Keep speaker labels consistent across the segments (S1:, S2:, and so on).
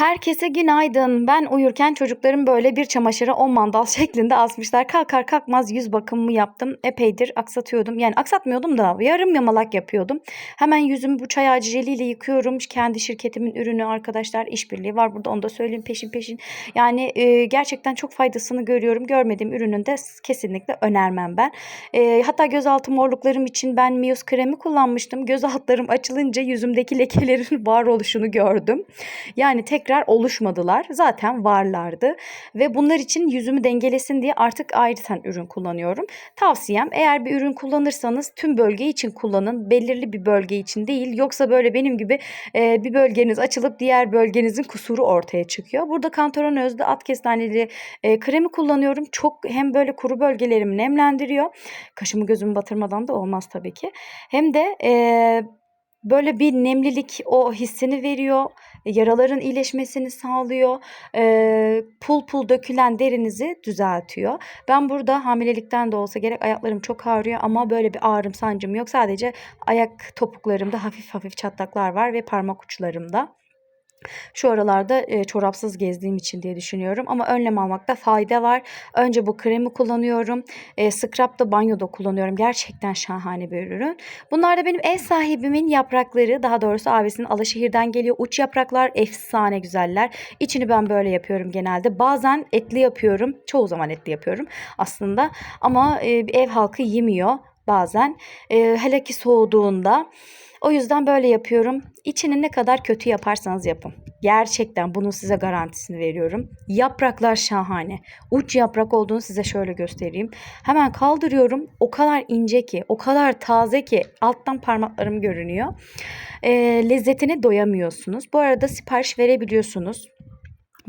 S1: Herkese günaydın. Ben uyurken çocuklarım böyle bir çamaşıra 10 mandal şeklinde asmışlar. Kalkar kalkmaz yüz bakımımı yaptım. Epeydir aksatıyordum. Yani aksatmıyordum da yarım yamalak yapıyordum. Hemen yüzümü bu çay ağacı yıkıyorum. Kendi şirketimin ürünü arkadaşlar işbirliği var burada onu da söyleyeyim peşin peşin. Yani e, gerçekten çok faydasını görüyorum. Görmediğim ürünün de kesinlikle önermem ben. E, hatta gözaltı morluklarım için ben Mios kremi kullanmıştım. Göz altlarım açılınca yüzümdeki lekelerin var oluşunu gördüm. Yani tekrar oluşmadılar. Zaten varlardı. Ve bunlar için yüzümü dengelesin diye artık ayrıten ürün kullanıyorum. Tavsiyem eğer bir ürün kullanırsanız tüm bölge için kullanın. Belirli bir bölge için değil. Yoksa böyle benim gibi e, bir bölgeniz açılıp diğer bölgenizin kusuru ortaya çıkıyor. Burada Kantaron Özde at kestaneli e, kremi kullanıyorum. Çok hem böyle kuru bölgelerimi nemlendiriyor. Kaşımı gözümü batırmadan da olmaz tabii ki. Hem de e, böyle bir nemlilik o hissini veriyor. Yaraların iyileşmesini sağlıyor. E, pul pul dökülen derinizi düzeltiyor. Ben burada hamilelikten de olsa gerek ayaklarım çok ağrıyor ama böyle bir ağrım sancım yok. Sadece ayak topuklarımda hafif hafif çatlaklar var ve parmak uçlarımda. Şu aralarda e, çorapsız gezdiğim için diye düşünüyorum ama önlem almakta fayda var. Önce bu kremi kullanıyorum. E, scrub da banyoda kullanıyorum. Gerçekten şahane bir ürün. Bunlar da benim ev sahibimin yaprakları. Daha doğrusu abisinin Alaşehir'den geliyor. Uç yapraklar efsane güzeller. İçini ben böyle yapıyorum genelde. Bazen etli yapıyorum. Çoğu zaman etli yapıyorum aslında. Ama e, ev halkı yemiyor bazen. E, hele ki soğuduğunda. O yüzden böyle yapıyorum. İçini ne kadar kötü yaparsanız yapın. Gerçekten bunun size garantisini veriyorum. Yapraklar şahane. Uç yaprak olduğunu size şöyle göstereyim. Hemen kaldırıyorum. O kadar ince ki, o kadar taze ki alttan parmaklarım görünüyor. E, lezzetine doyamıyorsunuz. Bu arada sipariş verebiliyorsunuz.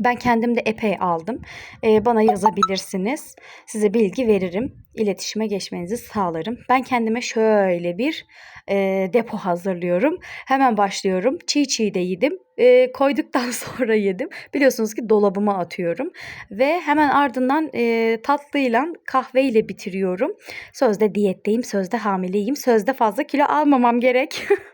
S1: Ben kendim de epey aldım. Ee, bana yazabilirsiniz. Size bilgi veririm. İletişime geçmenizi sağlarım. Ben kendime şöyle bir e, depo hazırlıyorum. Hemen başlıyorum. Çiğ çiğ de yedim. E, koyduktan sonra yedim. Biliyorsunuz ki dolabıma atıyorum. Ve hemen ardından e, tatlıyla kahveyle bitiriyorum. Sözde diyetteyim, sözde hamileyim, sözde fazla kilo almamam gerek.